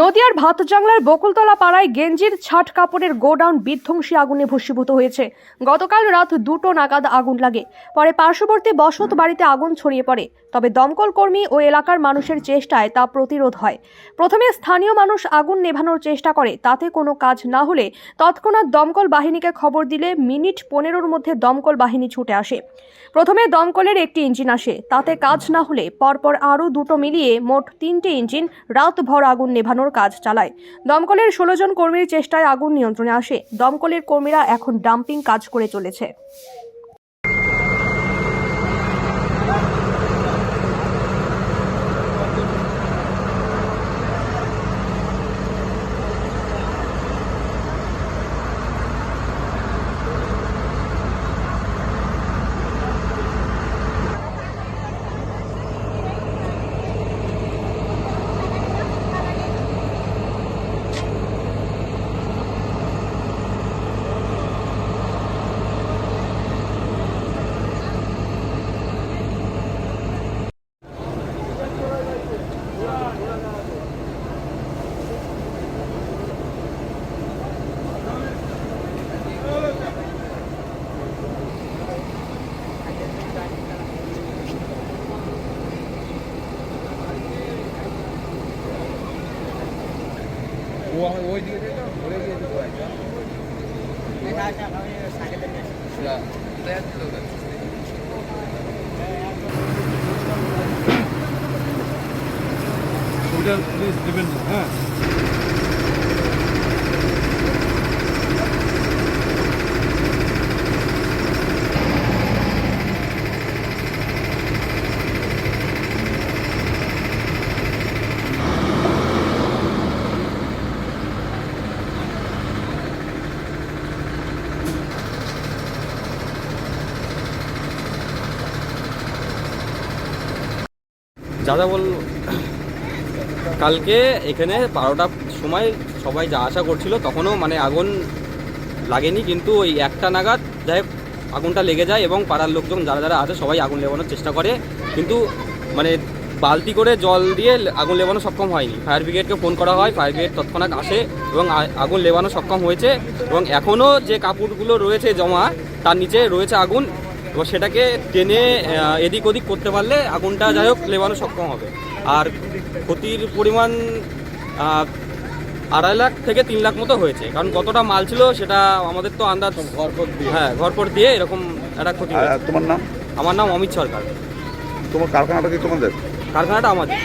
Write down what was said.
নদিয়ার ভাতজাংলার বকুলতলা পাড়ায় গেঞ্জির ছাট কাপড়ের গোডাউন বিধ্বংসী আগুনে ভস্মীভূত হয়েছে। গতকাল রাত দুটো নাগাদ আগুন লাগে। পরে পার্শ্ববর্তী বসত বাড়িতে আগুন ছড়িয়ে পড়ে। তবে দমকল কর্মী ও এলাকার মানুষের চেষ্টায় তা প্রতিরোধ হয়। প্রথমে স্থানীয় মানুষ আগুন নেভানোর চেষ্টা করে, তাতে কোনো কাজ না হলে তৎক্ষণাৎ দমকল বাহিনীকে খবর দিলে মিনিট পনেরোর মধ্যে দমকল বাহিনী ছুটে আসে। প্রথমে দমকলের একটি ইঞ্জিন আসে, তাতে কাজ না হলে পরপর আরও দুটো মিলিয়ে মোট তিনটে ইঞ্জিন রাতভর আগুন নেভানোর কাজ চালায়। দমকলের ষোলো জন কর্মীর চেষ্টায় আগুন নিয়ন্ত্রণে আসে। দমকলের কর্মীরা এখন ডাম্পিং কাজ করে চলেছে। ও আমি ওই দিকে ঘুরে গিয়ে দিতে পারি প্লিজ দেবেন হ্যাঁ। দাদা বল, কালকে এখানে বারোটার সময় সবাই যা আশা করছিল, তখনও মানে আগুন লাগেনি, কিন্তু ওই একটা নাগাদ যাই আগুনটা লেগে যায় এবং পাড়ার লোকজন যারা যারা আছে সবাই আগুন লেবানোর চেষ্টা করে, কিন্তু মানে বালতি করে জল দিয়ে আগুন লেবানো সক্ষম হয়নি। ফায়ার ব্রিগেডকে ফোন করা হয়, ফায়ার ব্রিগেড তৎক্ষণাৎ আসে এবং আগুন লেবানো সক্ষম হয়েছে এবং এখনও যে কাপড়গুলো রয়েছে জমা, তার নিচে রয়েছে আগুন এবং সেটাকে টেনে এদিক ওদিক করতে পারলে আগুনটা যাই হোক লেবানো সক্ষম হবে। আর ক্ষতির পরিমাণ আড়াই লাখ থেকে তিন লাখ মতো হয়েছে। কারণ কতটা মাল ছিল সেটা আমাদের তো আন্দাজ ঘরপর দিয়ে। হ্যাঁ ঘরপর দিয়ে এরকম একটা ক্ষতি তোমার নাম? আমার নাম অমিত সরকার। তোমার কারখানাটা কি তোমাদের? কারখানাটা আমাদের।